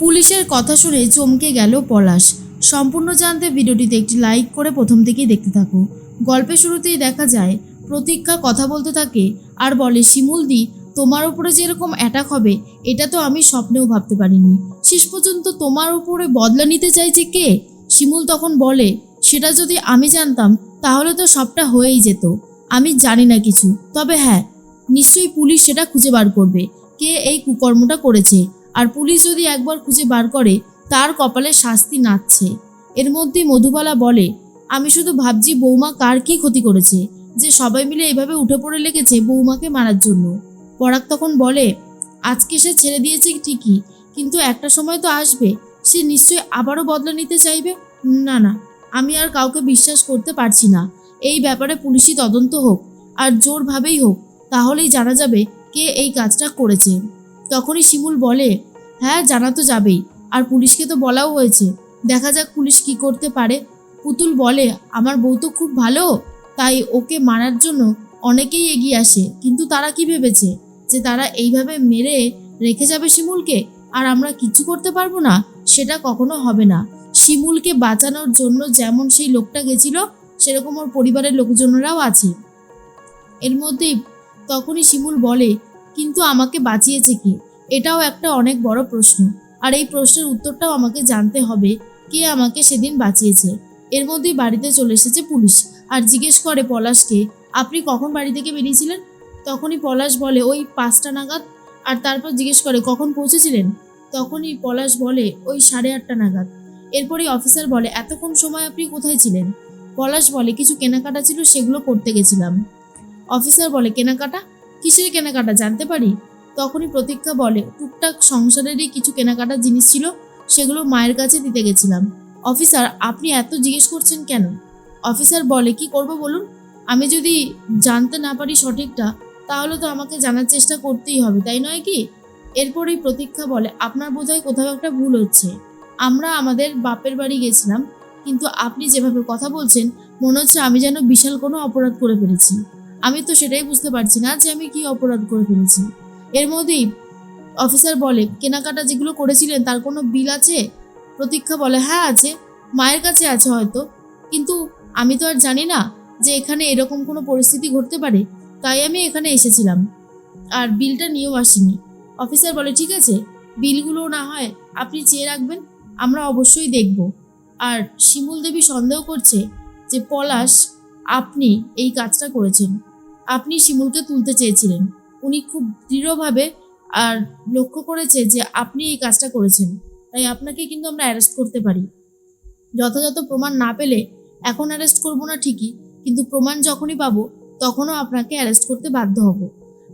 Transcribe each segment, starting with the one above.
পুলিশের কথা শুনে চমকে গেল পলাশ। সম্পূর্ণ জানতে ভিডিওটিতে একটি লাইক করে প্রথম থেকেই দেখতে থাকো। গল্পের শুরুতেই দেখা যায়, প্রতীক্ষা কথা বলতে থাকে আর বলে শিমুলদি তোমার উপরে যেরকম অ্যাটাক হবে, এটা তো আমি স্বপ্নেও ভাবতে পারিনি। শেষ পর্যন্ত তোমার উপরে বদলা নিতে চাইছে কে? শিমুল তখন বলে, সেটা যদি আমি জানতাম, তাহলে তো সবটা হয়েই যেত। আমি জানি না কিছু। তবে হ্যাঁ নিশ্চয়ই পুলিশ সেটা খুঁজে বার করবে। কে এই কুকর্মটা করেছে? আর পুলিশ যদি একবার খুঁজে বার করে, তার কপালে শাস্তি নাচছে। এর মধ্যেই মধুবালা বলে, আমি শুধু ভাবছি বৌমা কার কি ক্ষতি করেছে, যে সবাই মিলে এভাবে উঠে পড়ে লেগেছে বৌমাকে মারার জন্য। পরাগ তখন বলে, আজকে সে ছেড়ে দিয়েছে ঠিকই, কিন্তু একটা সময় তো আসবে, সে নিশ্চয়ই আবারও বদলা নিতে চাইবে? না না, আমি আর কাউকে বিশ্বাস করতে পারছি না। এই ব্যাপারে পুলিশি তদন্ত হোক, আর জোরভাবেই হোক, তাহলেই জানা যাবে কে এই কাজটা করেছে। তখনই শিমুল বলে হ্যাঁ জানা তো যাবেই। আর পুলিশকে তো বলাও হয়েছে। দেখা যাক পুলিশ কি করতে পারে। পুতুল বলে, আমার বউ তো খুব ভালো, তাই ওকে মারার জন্য অনেকেই এগিয়ে আসে। কিন্তু তারা কি ভেবেছে? যে তারা এইভাবে মেরে রেখে যাবে শিমুলকে? আর আমরা কিচ্ছু করতে পারব না, সেটা কখনো হবে না। শিমুলকে বাঁচানোর জন্য যেমন সেই লোকটা গেছিল, সেরকম ওর পরিবারের লোকজনেরাও আছে। এর মধ্যেই তখনই শিমুল বলে কিন্তু আমাকে বাঁচিয়েছে কে? এটাও একটা অনেক বড় প্রশ্ন। আর এই প্রশ্নের উত্তরটাও আমাকে জানতে হবে কে আমাকে সেদিন বাঁচিয়েছে। এর মধ্যেই বাড়িতে চলে এসেছে পুলিশ। আর জিজ্ঞেস করে পলাশকে, আপনি কখন বাড়ি থেকে বেরিয়েছিলেন? তখনই পলাশ বলে, ওই পাঁচটা নাগাদ। আর তারপর জিজ্ঞেস করে, কখন পৌঁছেছিলেন? তখনই পলাশ বলে, ওই সাড়ে আটটা নাগাদ। এরপরই অফিসার বলে, এতক্ষণ সময় আপনি কোথায় ছিলেন? পলাশ বলে, কিছু কেনাকাটা ছিল সেগুলো করতে গেছিলাম। অফিসার বলে, কেনাকাটা? কিসের কেনাকাটা জানতে পারি? তখনই প্রতীক্ষা বলে, টুকটাক সংসারেরই কিছু কেনাকাটা জিনিস ছিল, সেগুলো মায়ের কাছে দিতে গেছিলাম। অফিসার, আপনি এত জিজ্ঞেস করছেন কেন? অফিসার বলে, কি করব বলুন? আমি যদি জানতে না পারি সঠিকটা, তাহলে তো আমাকে জানার চেষ্টা করতেই হবে, তাই নয় কি? এরপরেই প্রতীক্ষা বলে, আপনার বোধহয় কোথাও একটা ভুল হচ্ছে। আমরা আমাদের বাপের বাড়ি গেছিলাম, কিন্তু আপনি যেভাবে কথা বলছেন, মনে হচ্ছে আমি যেন বিশাল কোনো অপরাধ করে ফেলেছি। আমি তো সেটাই বুঝতে পারছি না যে আমি কি অপরাধ করে ফেলেছি। এর মধ্যেই অফিসার বলে, কেনাকাটা যেগুলো করেছিলেন তার কোনো বিল আছে? প্রতীক্ষা বলে হ্যাঁ আছে, মায়ের কাছে আছে হয়তো। কিন্তু আমি তো আর জানি না যে এখানে এরকম কোনো পরিস্থিতি ঘটতে পারে, তাই আমি এখানে এসেছিলাম। আর বিলটা নিয়েও আসিনি। অফিসার বলে, ঠিক আছে, বিলগুলো না হয় আপনি চেয়ে রাখবেন, আমরা অবশ্যই দেখব। আর শিমুল দেবী সন্দেহ করছে যে পলাশ আপনি এই কাজটা করেছেন। আপনি শিমুলকে তুলতে চেয়েছিলেন। উনি খুব দৃঢ়ভাবে আর লক্ষ্য করেছে যে আপনি এই কাজটা করেছেন। তাই আপনাকে কিন্তু আমরা অ্যারেস্ট করতে পারি। যথাযথ প্রমাণ না পেলে এখন অ্যারেস্ট করব না ঠিকই, কিন্তু প্রমাণ যখনই পাবো, তখনও আপনাকে অ্যারেস্ট করতে বাধ্য হব।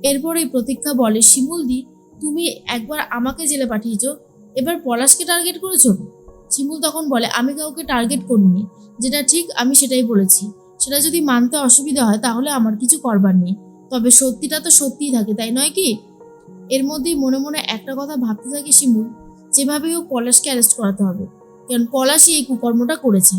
এরপরেই প্রতীক্ষা বলে শিমুলদি তুমি একবার আমাকে জেলে পাঠিয়েছ, এবার পলাশকে টার্গেট করেছ? শিমুল তখন বলে, আমি কাউকে টার্গেট করিনি। যেটা ঠিক, আমি সেটাই বলেছি। সেটা যদি মানতে অসুবিধা হয়, তাহলে আমার কিছু করবার নেই। তবে সত্যিটা তো সত্যিই থাকে, তাই নয় কি? এর মধ্যেই মনে মনে একটা কথা ভাবতে থাকে শিমুল যেভাবে হোক পলাশকে অ্যারেস্ট করাতে হবে। কারণ পলাশই এই কুকর্মটা করেছে।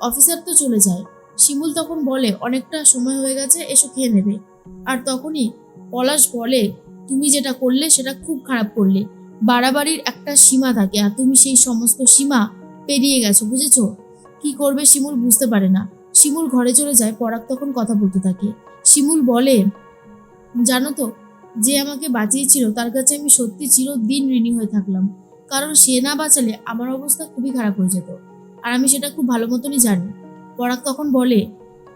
অফিসার তো চলে যায়। শিমুল তখন বলে, অনেকটা সময় হয়ে গেছে, এসো খেয়ে নেবে। আর তখনই পলাশ বলে, তুমি যেটা করলে, সেটা খুব খারাপ করলে। বাড়াবাড়ির একটা সীমা থাকে, আর তুমি সেই সমস্ত সীমা পেরিয়ে গেছো, বুঝেছ? কি করবে শিমুল বুঝতে পারে না। শিমুল ঘরে চলে যায়, পরাগ তখন কথা বলতে থাকে। শিমুল বলে, জানো তো, যে আমাকে বাঁচিয়েছিল, তার কাছে আমি সত্যি চিরদিন ঋণী হয়ে থাকলাম। কারণ সে না বাঁচালে আমার অবস্থা খুবই খারাপ হয়ে যেত। আর আমি সেটা খুব ভালো মতনই জানি। পরাগ তখন বলে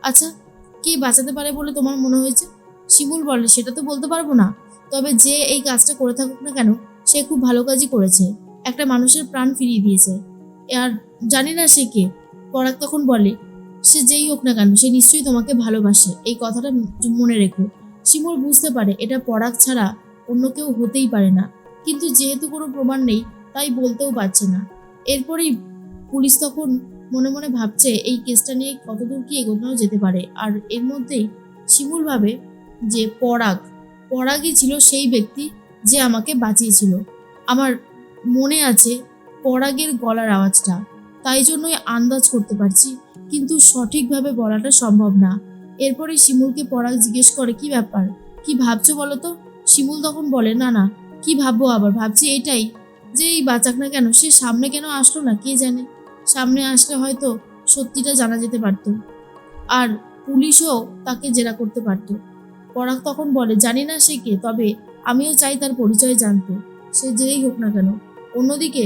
আচ্ছা কে বাঁচাতে পারে বলে তোমার মনে হয়েছে? শিমুল বলে, সেটা তো বলতে পারব না। তবে যে এই কাজটা করে থাকুক না কেন, সে খুব ভালো কাজই করেছে। একটা মানুষের প্রাণ ফিরিয়ে দিয়েছে। আর জানি না সে কে। পরাগ তখন বলে সে যেই হোক না কেন, সে নিশ্চয়ই তোমাকে ভালোবাসে। এই কথাটা মনে রেখো। শিমুল বুঝতে পারে, এটা পরাগ ছাড়া অন্য কেউ হতেই পারে না। কিন্তু যেহেতু কোনো প্রমাণ নেই, তাই বলতেও পারছে না। এরপরেই পুলিশ তখন মনে মনে ভাবছে, এই কেসটা নিয়ে কতদূর কি এগোনো যেতে পারে। আর এর মধ্যেই শিমুল ভাবে যে পরাগ, পরাগই ছিল সেই ব্যক্তি যে আমাকে বাঁচিয়েছিল। আমার মনে আছে পরাগের গলার আওয়াজটা। তাই জন্যই আন্দাজ করতে পারছি, কিন্তু সঠিকভাবে বলাটা সম্ভব না। এরপরে শিমুলকে পরাগ জিজ্ঞেস করে, কি ব্যাপার? কি ভাবছ বলো তো? শিমুল তখন বলে, না না, কি ভাববো আবার? ভাবছি এটাই, যে এই বাঁচাক না কেন? সে সামনে কেন আসলো না? কে জানে? সামনে আসলে হয়তো সত্যিটা জানা যেতে পারতো। আর পুলিশও তাকে জেরা করতে পারতো। পরাগ তখন বলে, জানি না সে কে, তবে আমিও চাই তার পরিচয় জানতে। সে যেই হোক না কেন। অন্যদিকে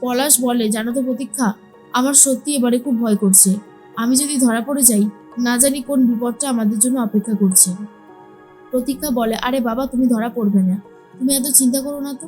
পলাশ বলে, জানো তো প্রতীক্ষা আমার সত্যি এবারে খুব ভয় করছে। আমি যদি ধরা পড়ে যাই, না জানি কোন বিপদটা আমাদের জন্য অপেক্ষা করছে। প্রতীক্ষা বলে, আরে বাবা, তুমি ধরা পড়বে না। তুমি এত চিন্তা করো না তো।